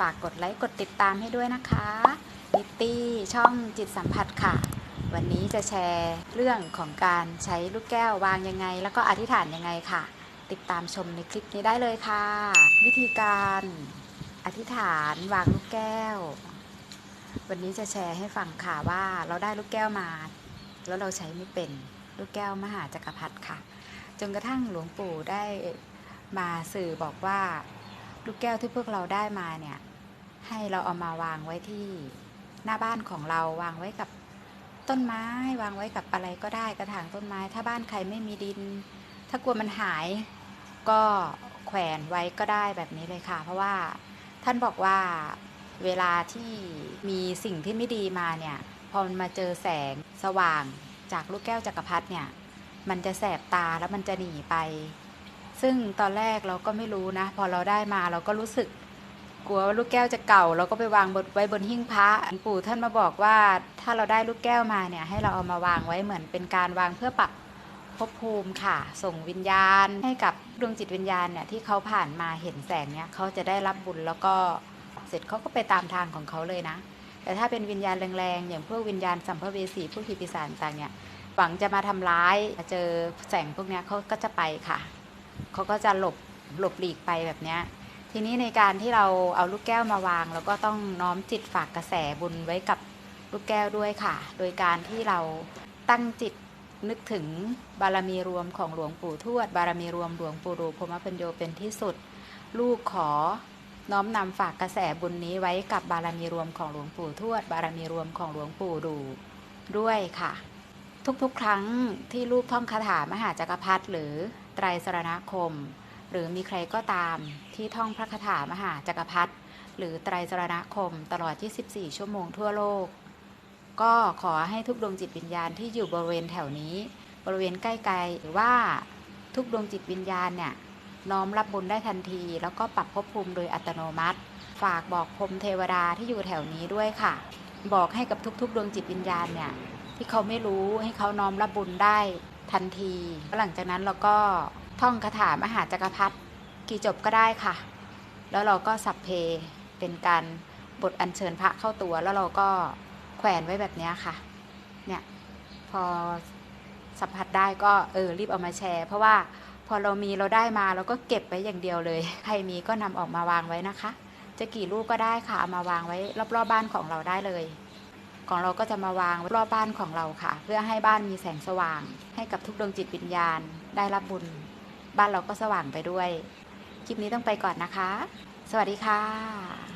ฝากกดไลค์กดติดตามให้ด้วยนะคะนิตตี้ช่องจิตสัมผัสค่ะ วันนี้จะแชร์เรื่องของการใช้ลูกแก้ววางยังไง แล้วก็อธิษฐานยังไงค่ะ ติดตามชมในคลิปนี้ได้เลยค่ะ วิธีการอธิษฐานวางลูกแก้ว วันนี้จะแชร์ให้ฟังค่ะว่าเราได้ลูกแก้วมา แล้วเราใช้ไม่เป็นลูกแก้วมหาจักรพรรดิค่ะ จนกระทั่งหลวงปู่ได้มาสื่อบอกว่า ลูกแก้วที่พวกเราได้มาเนี่ย ให้เราเอามาวางไว้ที่หน้าบ้านของเราวางไว้กับต้นไม้วางไว้กับอะไรก็ได้กระถางต้นไม้ ถ้าบ้านใครไม่มีดิน ถ้ากลัวมันหายก็แขวนไว้ก็ได้แบบนี้เลยค่ะ เพราะว่าท่านบอกว่าเวลาที่มีสิ่งที่ไม่ดีมาเนี่ย พอมันมาเจอแสงสว่างจากลูกแก้วจักรพรรดิเนี่ย มันจะแสบตาแล้วมันจะหนีไป ซึ่งตอนแรกเราก็ไม่รู้นะ พอเราได้มาเราก็รู้สึก กลัวว่าลูกแก้วจะเก่า เราก็ไปวางบนไว้บนหิ้งพระปู่ท่านมาบอกว่าถ้าเราได้ลูกแก้วมาเนี่ยให้เราเอามาวางไว้เหมือนเป็นการวางเพื่อปรับภพภูมิค่ะ ส่งวิญญาณให้กับดวงจิตวิญญาณเนี่ยที่เขาผ่านมาเห็นแสงเนี่ยเขาจะได้รับบุญแล้วก็เสร็จเขาก็ไปตามทางของเขาเลยนะ แต่ถ้าเป็นวิญญาณแรงๆอย่างพวกวิญญาณสัมภเวสีพวกผีปีศาจต่างเนี่ยหวังจะมาทำร้ายเจอแสงพวกเนี้ยเขาก็จะไปค่ะเขาก็จะหลบหลบหลีกไปแบบเนี้ย ทีนี้ในการที่เราเอาลูกแก้วมาวางเราก็ต้องน้อมจิตฝากกระแสบุญไว้กับลูกแก้วด้วยค่ะ โดยการที่เราตั้งจิตนึกถึงบารมีรวมของหลวงปู่ทวด บารมีรวมหลวงปู่ดูพรมปัญโยเป็นที่สุด ลูกขอน้อมนำฝากกระแสบุญนี้ไว้กับบารมีรวมของหลวงปู่ทวด บารมีรวมของหลวงปู่ดูด้วยค่ะ ทุกๆ ครั้งที่ลูกท่องคาถามหาจักรพรรดิหรือไตรสรณคม หรือมีใครก็ตามที่ท่องพระคาถามหาจักรพรรดิหรือไตรสรณคมตลอด 24 ชั่วโมงทั่วโลก ก็ขอให้ทุกดวงจิตวิญญาณที่อยู่บริเวณแถวนี้ บริเวณใกล้ๆหรือว่าทุกดวงจิตวิญญาณเนี่ยน้อมรับบุญได้ทันที แล้วก็ปรับภพภูมิโดยอัตโนมัติ ฝากบอกพรมเทวดาที่อยู่แถวนี้ด้วยค่ะ บอกให้กับทุกๆ ดวงจิตวิญญาณเนี่ยที่เขาไม่รู้ให้เขาน้อมรับบุญได้ทันทีหลังจากนั้นเราก็ ท่องคาถามหาจักรพรรดิกี่จบก็ได้ค่ะ แล้วเราก็สัพเพเป็นการบทอัญเชิญพระเข้าตัวแล้วเราก็แขวนไว้แบบนี้ค่ะ เนี่ยพอสัมผัสได้ก็เออรีบเอามาแชร์ เพราะว่าพอเรามีเราได้มาเราก็เก็บไว้อย่างเดียวเลย ใครมีก็นำออกมาวางไว้นะคะ จะกี่ลูกก็ได้ค่ะเอามาวางไว้รอบๆบ้านของเราได้เลย ของเราก็จะมาวางรอบบ้านของเราค่ะ เพื่อให้บ้านมีแสงสว่าง ให้กับทุกดวงจิตวิญญาณได้รับบุญ บ้านเราก็สว่างไปด้วย คลิปนี้ต้องไปก่อนนะคะ สวัสดีค่ะ